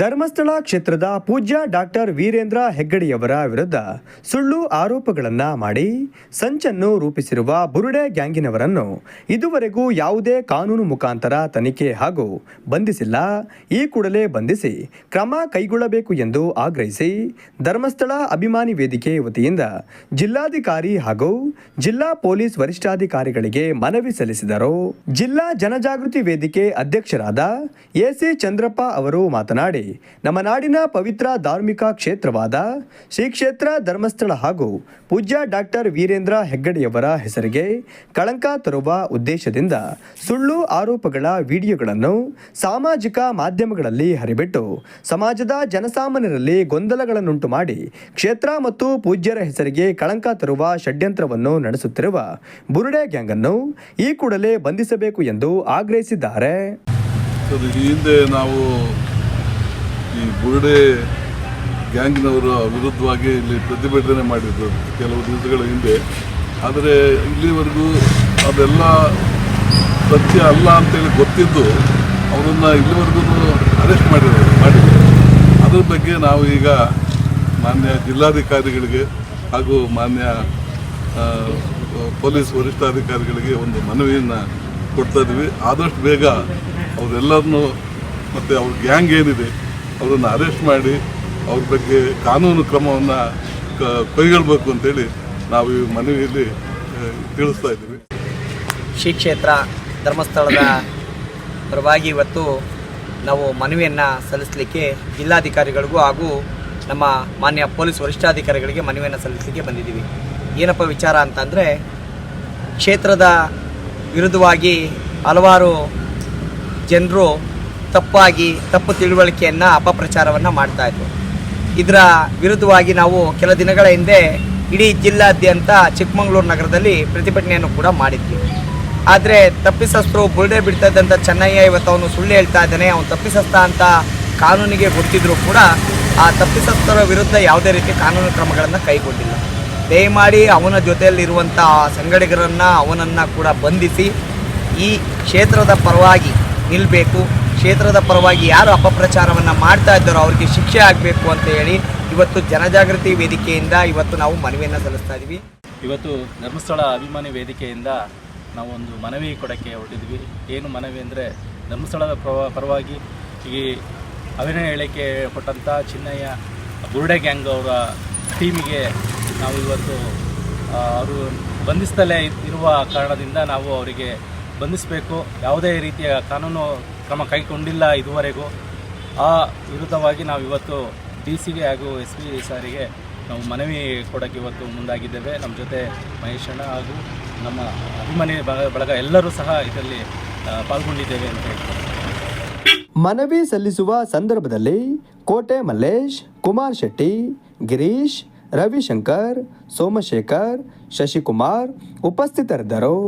ಧರ್ಮಸ್ಥಳ ಕ್ಷೇತ್ರದ ಪೂಜ್ಯ ಡಾಕ್ಟರ್ ವೀರೇಂದ್ರ ಹೆಗ್ಗಡಿಯವರ ವಿರುದ್ಧ ಸುಳ್ಳು ಆರೋಪಗಳನ್ನು ಮಾಡಿ ಸಂಚನ್ನು ರೂಪಿಸಿರುವ ಬುರುಡೆ ಗ್ಯಾಂಗಿನವರನ್ನು ಇದುವರೆಗೂ ಯಾವುದೇ ಕಾನೂನು ಮುಖಾಂತರ ತನಿಖೆ ಹಾಗೂ ಬಂಧಿಸಿಲ್ಲ. ಈ ಕೂಡಲೇ ಬಂಧಿಸಿ ಕ್ರಮ ಕೈಗೊಳ್ಳಬೇಕು ಎಂದು ಆಗ್ರಹಿಸಿ ಧರ್ಮಸ್ಥಳ ಅಭಿಮಾನಿ ವೇದಿಕೆ ವತಿಯಿಂದ ಜಿಲ್ಲಾಧಿಕಾರಿ ಹಾಗೂ ಜಿಲ್ಲಾ ಪೊಲೀಸ್ ವರಿಷ್ಠಾಧಿಕಾರಿಗಳಿಗೆ ಮನವಿ ಸಲ್ಲಿಸಿದರು. ಜಿಲ್ಲಾ ಜನಜಾಗೃತಿ ವೇದಿಕೆ ಅಧ್ಯಕ್ಷರಾದ ಎಸಿ ಚಂದ್ರಪ್ಪ ಅವರು ಮಾತನಾಡಿ ನಮ್ಮ ನಾಡಿನ ಪವಿತ್ರ ಧಾರ್ಮಿಕ ಕ್ಷೇತ್ರವಾದ ಶ್ರೀ ಕ್ಷೇತ್ರ ಧರ್ಮಸ್ಥಳ ಹಾಗೂ ಪೂಜ್ಯ ಡಾಕ್ಟರ್ ವೀರೇಂದ್ರ ಹೆಗ್ಗಡೆಯವರ ಹೆಸರಿಗೆ ಕಳಂಕ ತರುವ ಉದ್ದೇಶದಿಂದ ಸುಳ್ಳು ಆರೋಪಗಳ ವಿಡಿಯೋಗಳನ್ನು ಸಾಮಾಜಿಕ ಮಾಧ್ಯಮಗಳಲ್ಲಿ ಹರಿಬಿಟ್ಟು ಸಮಾಜದ ಜನಸಾಮಾನ್ಯರಲ್ಲಿ ಗೊಂದಲಗಳನ್ನುಂಟು ಮಾಡಿ ಕ್ಷೇತ್ರ ಮತ್ತು ಪೂಜ್ಯರ ಹೆಸರಿಗೆ ಕಳಂಕ ತರುವ ಷಡ್ಯಂತ್ರವನ್ನು ನಡೆಸುತ್ತಿರುವ ಬುರುಡೆ ಗ್ಯಾಂಗ್ ಅನ್ನು ಈ ಕೂಡಲೇ ಬಂಧಿಸಬೇಕು ಎಂದು ಆಗ್ರಹಿಸಿದ್ದಾರೆ. ಹಿಂದೆ ನಾವು ಈ ಬುರುಡೆ ಗ್ಯಾಂಗ್ನವರ ವಿರುದ್ಧವಾಗಿ ಇಲ್ಲಿ ಪ್ರತಿಭಟನೆ ಮಾಡಿದ್ದರು ಕೆಲವು ದಿವಸಗಳ ಹಿಂದೆ. ಆದರೆ ಇಲ್ಲಿವರೆಗೂ ಅದೆಲ್ಲ ಸತ್ಯ ಅಲ್ಲ ಅಂತೇಳಿ ಗೊತ್ತಿದ್ದು ಅವರನ್ನು ಇಲ್ಲಿವರೆಗೂ ಅರೆಸ್ಟ್ ಮಾಡಿದ್ದಾರೆ ಮಾಡಿದ್ರು. ಅದ್ರ ಬಗ್ಗೆ ನಾವು ಈಗ ಮಾನ್ಯ ಜಿಲ್ಲಾಧಿಕಾರಿಗಳಿಗೆ ಹಾಗೂ ಮಾನ್ಯ ಪೊಲೀಸ್ ವರಿಷ್ಠಾಧಿಕಾರಿಗಳಿಗೆ ಒಂದು ಮನವಿಯನ್ನು ಕೊಡ್ತಾ ಇದ್ವಿ ಆದಷ್ಟು ಬೇಗ ಅವರೆಲ್ಲರನ್ನೂ ಮತ್ತು ಅವ್ರ ಗ್ಯಾಂಗ್ ಏನಿದೆ ಅವರನ್ನು ಅರೆಸ್ಟ್ ಮಾಡಿ ಅವ್ರ ಬಗ್ಗೆ ಕಾನೂನು ಕ್ರಮವನ್ನು ಕೈಗೊಳ್ಬೇಕು ಅಂತೇಳಿ ನಾವು ಈ ಮನವಿಯಲ್ಲಿ ತಿಳಿಸ್ತಾ ಇದ್ದೀವಿ. ಶ್ರೀ ಕ್ಷೇತ್ರ ಧರ್ಮಸ್ಥಳದ ಪರವಾಗಿ ಇವತ್ತು ನಾವು ಮನವಿಯನ್ನು ಸಲ್ಲಿಸಲಿಕ್ಕೆ ಜಿಲ್ಲಾಧಿಕಾರಿಗಳಿಗೂ ಹಾಗೂ ನಮ್ಮ ಮಾನ್ಯ ಪೊಲೀಸ್ ವರಿಷ್ಠಾಧಿಕಾರಿಗಳಿಗೆ ಮನವಿಯನ್ನು ಸಲ್ಲಿಸಲಿಕ್ಕೆ ಬಂದಿದ್ದೀವಿ. ಏನಪ್ಪ ವಿಚಾರ ಅಂತಂದರೆ, ಕ್ಷೇತ್ರದ ವಿರುದ್ಧವಾಗಿ ಹಲವಾರು ಜನರು ತಪ್ಪಾಗಿ, ತಪ್ಪು ತಿಳುವಳಿಕೆಯನ್ನು ಅಪಪ್ರಚಾರವನ್ನು ಮಾಡ್ತಾಯಿದ್ರು ಇದರ. ವಿರುದ್ಧವಾಗಿ ನಾವು ಕೆಲ ದಿನಗಳ ಹಿಂದೆ ಇಡೀ ಜಿಲ್ಲಾದ್ಯಂತ ಚಿಕ್ಕಮಗಳೂರು ನಗರದಲ್ಲಿ ಪ್ರತಿಭಟನೆಯನ್ನು ಕೂಡ ಮಾಡಿದ್ವಿ. ಆದರೆ ತಪ್ಪಿಸಸ್ತರು ಬುರುಡೆ ಬಿಡ್ತಾ ಇದ್ದಂಥ ಚೆನ್ನಯ್ಯ ಇವತ್ತು ಅವನು ಸುಳ್ಳು ಹೇಳ್ತಾ ಇದ್ದಾನೆ, ಅವನು ತಪ್ಪಿಸಸ್ತ ಅಂತ ಕಾನೂನಿಗೆ ಗೊತ್ತಿದ್ರೂ ಕೂಡ ಆ ತಪ್ಪಿಸಸ್ತರ ವಿರುದ್ಧ ಯಾವುದೇ ರೀತಿ ಕಾನೂನು ಕ್ರಮಗಳನ್ನು ಕೈಗೊಂಡಿಲ್ಲ. ದಯಮಾಡಿ ಅವನ ಜೊತೆಯಲ್ಲಿರುವಂಥ ಸಂಗಡಿಗರನ್ನು, ಅವನನ್ನು ಕೂಡ ಬಂಧಿಸಿ ಈ ಕ್ಷೇತ್ರದ ಪರವಾಗಿ ನಿಲ್ಲಬೇಕು ಕ್ಷೇತ್ರದ ಪರವಾಗಿ ಯಾರು ಅಪಪ್ರಚಾರವನ್ನು ಮಾಡ್ತಾ ಇದ್ದಾರೋ ಅವರಿಗೆ ಶಿಕ್ಷೆ ಆಗಬೇಕು ಅಂತ ಹೇಳಿ ಇವತ್ತು ಜನಜಾಗೃತಿ ವೇದಿಕೆಯಿಂದ ಇವತ್ತು ನಾವು ಮನವಿಯನ್ನು ಸಲ್ಲಿಸ್ತಾ ಇದ್ದೀವಿ. ಇವತ್ತು ಧರ್ಮಸ್ಥಳ ಅಭಿಮಾನಿ ವೇದಿಕೆಯಿಂದ ನಾವು ಒಂದು ಮನವಿ ಕೊಡೋಕ್ಕೆ ಹೊರಟಿದ್ವಿ. ಏನು ಮನವಿ ಅಂದರೆ ಧರ್ಮಸ್ಥಳದ ಪರವ, ಪರವಾಗಿ ಈ ಅಭಿನಯ ಹೇಳಿಕೆ ಕೊಟ್ಟಂಥ ಚಿನ್ನಯ್ಯ ಬುರುಡೆ ಗ್ಯಾಂಗ್ ಅವರ ಟೀಮಿಗೆ ನಾವು ಇವತ್ತು ಅವರು ಬಂಧಿಸ್ತಲೇ ಇರುವ ಕಾರಣದಿಂದ ನಾವು ಅವರಿಗೆ ಬಂಧಿಸಬೇಕು, ಯಾವುದೇ ರೀತಿಯ ಕಾನೂನು ಕ್ರಮ ಕೈಗೊಂಡಿಲ್ಲ ಇದುವರೆಗೂ. ಆ ವಿರುದ್ಧವಾಗಿ ನಾವು ಇವತ್ತು ಡಿ ಸಿಗೆ ಹಾಗೂ ಎಸ್ ಪಿ ಸಾರಿಗೆ ನಾವು ಮನವಿ ಕೊಡೋಕ್ಕೆ ಇವತ್ತು ಮುಂದಾಗಿದ್ದೇವೆ. ನಮ್ಮ ಜೊತೆ ಮಹೇಶಣ್ಣ ಹಾಗೂ ನಮ್ಮ ಅಭಿಮಾನಿ ಬಳಗ ಎಲ್ಲರೂ ಸಹ ಇದರಲ್ಲಿ ಪಾಲ್ಗೊಂಡಿದ್ದೇವೆ ಅಂತ ಹೇಳ್ತಾರೆ ಮನವಿ ಸಲ್ಲಿಸುವ ಸಂದರ್ಭದಲ್ಲಿ ಕೋಟೆ ಮಲ್ಲೇಶ್, ಕುಮಾರ್ ಶೆಟ್ಟಿ, ಗಿರೀಶ್, ರವಿಶಂಕರ್, ಸೋಮಶೇಖರ್, ಶಶಿಕುಮಾರ್ ಉಪಸ್ಥಿತರಿದ್ದರು.